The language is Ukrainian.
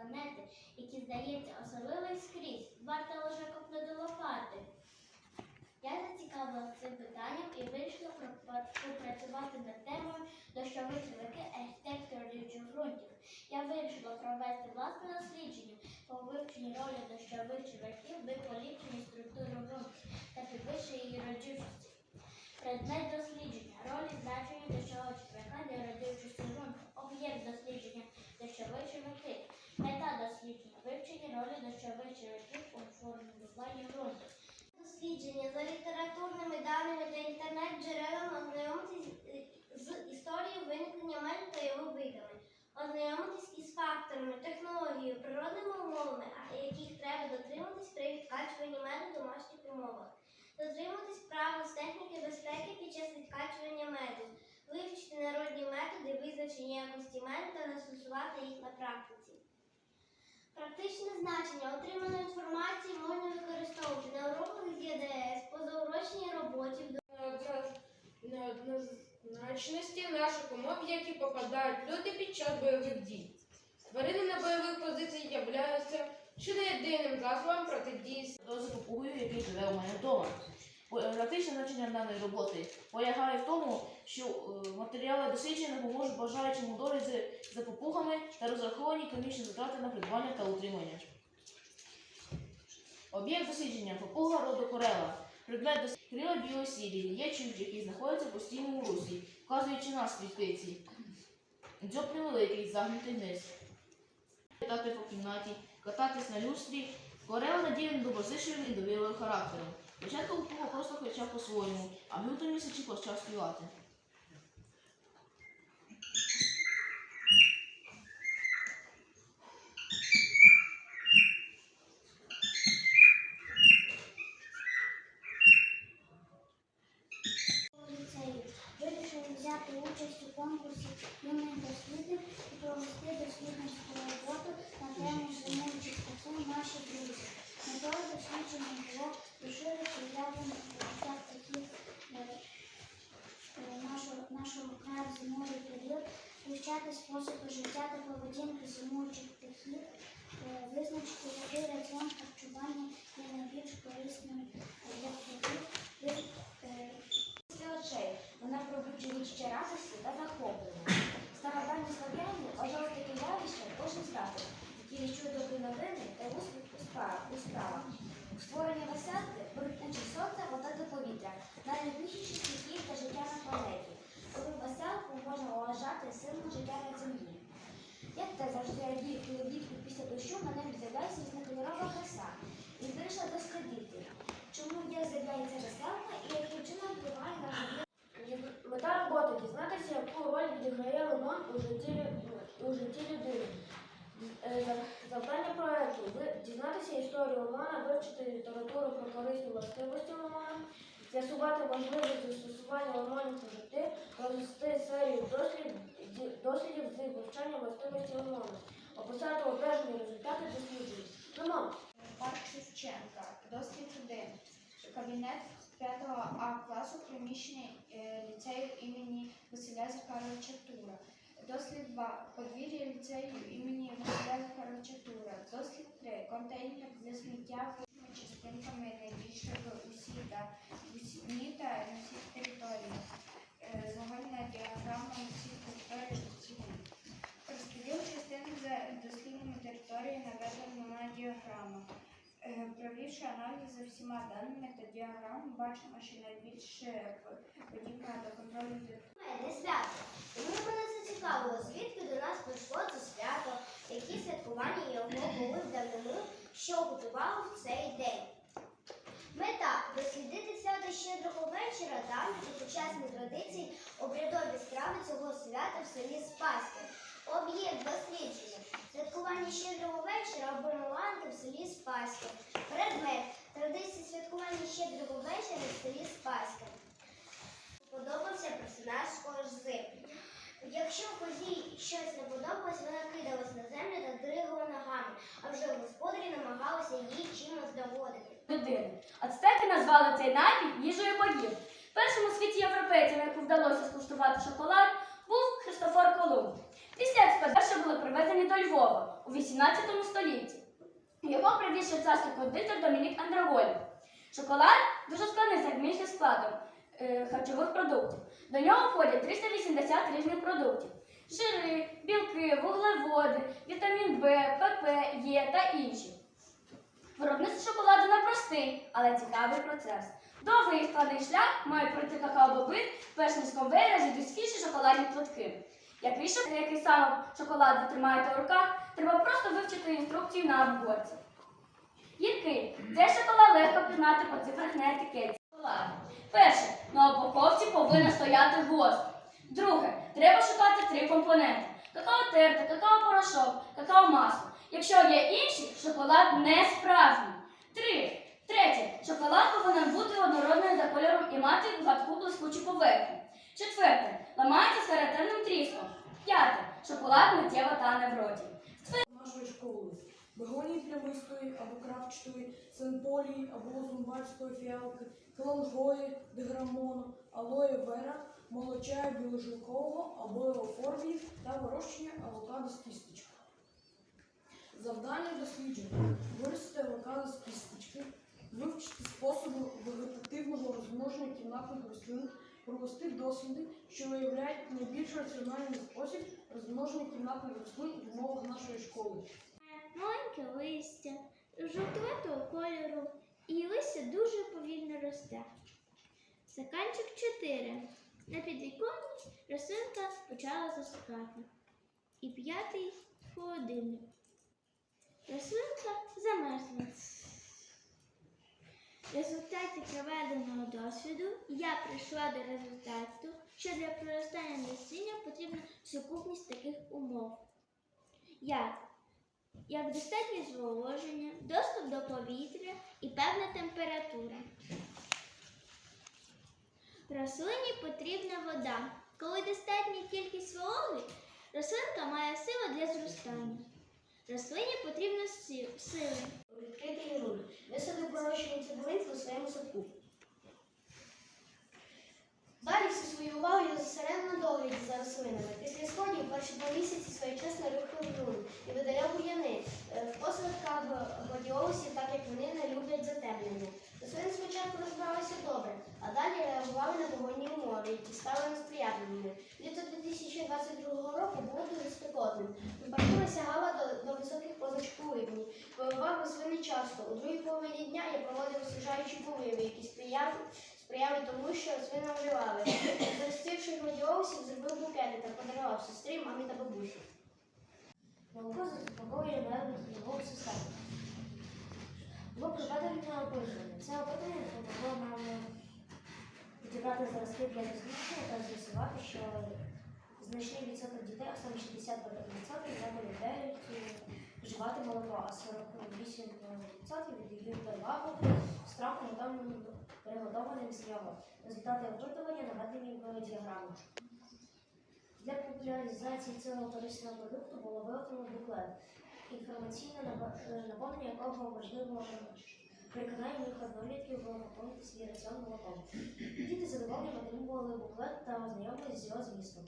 планети, які, здається, оселились скрізь, варто лише копнути лопати. Я зацікавилася цим питанням і вирішила попрацювати над темою дощові червяки архітектора ґрунтів. Я вирішила провести власне дослідження по вивченню ролі дощових черв'яків в поліпшенні структури ґрунту та підвищенні її родючості. Предмет дослідження ролі значення дощового черв'яка для родючості ґрунту. Об'єкт дослідження дощових черв'яки. Мета дослідження вивчення ролі черв'яків у формуванні. Дослідження за літературними даними та інтернет-джерелами ознайомитись з історією виникнення мету та його видами, ознайомитись із факторами, технологією, природними умовами, яких треба дотриматись при відкачуванні меду в домашніх умовах, дотриматись правил з техніки безпеки під час відкачування меду, вивчити народні методи визначення якості меду та застосувати їх на практиці. Практичне значення отриманої інформації можна використовувати на уроках з ЄДС, позаурочній роботі, неоднозначності наших умов, які попадають люди під час бойових дій. Тварини на бойових позиціях являються чи не єдиним засобом протидії До запопугою, який живе у мене вдома. Практичне значення даної роботи полягає в тому, що е, матеріали дослідження допоможуть бажаючим у долі з запопугами та розраховані економічні затрати на придбання та утримання. Об'єкт дослідження попуга роду корела. Предмет дослідження крила білосірі, є чужі, які знаходяться в постійному русі, вказуючи настрій птиці. Дзьоб невеликий, загнутий вниз. Літати по кімнаті, кататись на люстрі, Корел наділений доброзичливим і довірливим характером. Спочатку Попуга просто кричав по-своєму, а в лютому місяці почав співати. Участь у конкурсі юних дослідник і провести дослідницьку роботу на тему зимуючих птахів наші друзі. Метою дослідження було розширити уявлення про життя птахів нашого краю в зимовий період, вивчати способи життя та поведінки зимуючих птахів, е, визначити, який раціон харчування є найбільш корисним для птахів, ви- е, Після очей пробуджує ще радості та захоплення. Стародавні слав'яни вважали таке явище кожен здатен, які відчують добрі новини та успіх у справах. У створенні веселки беруть участь сонце, вода та повітря, найнайбільші стихії та життя на планеті. Тому веселку можна вважати силом життя на землі. Як те завжди радію, коли влітку після дощу небі з'являється різнокольорова краса і вирішила дослідити, чому як з'являється веселка і яким чином впливає на життя. Мета роботи дізнатися, яку роль відіграє лимон у житті, лю- у житті людини. Е, Завдання проекту дізнатися історію лимона, вивчити літературу про корисні властивості лимона, з'ясувати можливість застосування лимонів у житті, розвести серію дослід, дослідів з вивчання властивості лимону, описати одержані результати досліджень. Лимон. Парк Шевченка, дослід 1. Кабінет 5 А класу приміщення е, ліцею імені Василя Захаровича Тура. Дослід 2. Подвір'я ліцею імені Василя Захаровича Тура. Дослід 3. Контейнер для сміття частинками найбільше в усі та усі та на всіх територіях. Е, Загальна діаграма на всіх територіях усіх. Розподіл частин за дослідними територіями наведено на діаграмах. Е, Провівши аналіз всіма даними та діаграмами, бачимо, що найбільше подібна до контролю не свято. Тому мене зацікавило, звідки до нас прийшло це свято, які святкування його були в давнину, що готувало в цей день. Мета дослідити свято щедрого вечора давні і почесні традиції, обрядові страви цього свята в селі Спаське. Об'єкт дослідження. Святкування щедрого вечора або в селі Спаське. Предмет. Традиції святкування щедрого вечора в селі Спаське. Подобався персонаж кожзи. Якщо козі щось не подобалось, вона кидалась на землю та дригала ногами, а вже господарі намагалися їй чимось доводити. людини. Ацтеки назвали цей напій їжею богів. Першим у світі європейцям, яку вдалося скуштувати шоколад, був Христофор Колумб. Після експедиції були привезені до Львова у 18 столітті. Його привіз швейцарський кондитер Домінік Андраволі. Шоколад дуже складний за хімічним складом е, харчових продуктів. До нього входять 380 різних продуктів: жири, білки, вуглеводи, вітамін Б, ПП, Е та інші. Виробництво шоколаду непростий, але цікавий процес. Довгий і складний шлях мають пройти какао-боби, перш ніж конвейера зійдуть шоколадні плитки. Який, шок- який саме шоколад ви тримаєте у руках, треба просто вивчити інструкцію на обгорці. Гіркий. Цей шоколад легко пізнати по цифрах на. Шоколад. Перше. На упаковці повинна стояти ГОСТ. Друге. Треба шукати три компоненти: какао терте, какао порошок, какао масло. Якщо є інші, шоколад не справжній. Три. Третє. Шоколад повинен бути однородним за кольором і мати гладку блискучу поверхню. Четверте. Ламається з характерним тріском. П'яте. Шоколад миттєво тане в роті. нашої школи. Бегонії плямистої або кравчатої, сенполії або зумбальської фіалки, калангої, деграмону, алоє вера, молочаю біложилкового або еофорбії та вирощення авокадо з кісточки. Завдання дослідження виростити авокадо з кісточки, вивчити способи вегетативного розмноження кімнатних рослин, провести досліди, що виявляють найбільш раціональний спосіб розмноження кімнатних рослин в умовах нашої школи. Маленьке листя, жовтуватого кольору, і листя дуже повільно росте. Стаканчик 4. На підвіконні рослинка почала засихати. І п'ятий холодильник. Рослинка замерзла. В результаті проведеного досвіду я прийшла до результату, що для проростання насіння потрібна сукупність таких умов. Як як достатнє зволоження, доступ до повітря і певна температура. Рослині потрібна вода. Коли достатня кількість вологи, рослинка має силу для зростання. Рослині потрібно си- сили. Висадив пророщені цибулинки у своєму садку. Далі всю свою увагу я зосередив на догляді за рослинами. Після сходів перші два місяці своєчасно рухав ґрунт і видаляв бур'яни. Е, В посадках гладіолусів, так як вони не люблять затемнення. Рослини спочатку розбиралися добре, а далі реагували на погодні умови, які стали несприятливими. Літо 2022 року було дуже спекотним. Температура сягала високих липні. Поливав рослини часто. У другій половині дня я проводив освіжаючі поливи, які сприяли сприяли тому, що рослини оживали. Зростивши гладіолусів, зробив букети та подарував сестрі, мамі та бабусі. Молоко заспокоює нервову систему. Було проведено опитування. Це опитування допомогло нам підібрати зразки для дослідження та з'ясувати, що значний відсоток дітей, а саме 60% не полюбляють вживати молоко, а 48% віддають перевагу страху готовим приготованим з нього. Результати опитування наведені в діаграмах. Для популяризації цього корисного продукту було виготовлено буклет, інформаційне наповнення якого важливо переконання їх однолітків поповнити свій раціон молоком. Діти задоволені отримували буклет та ознайомились з його змістом.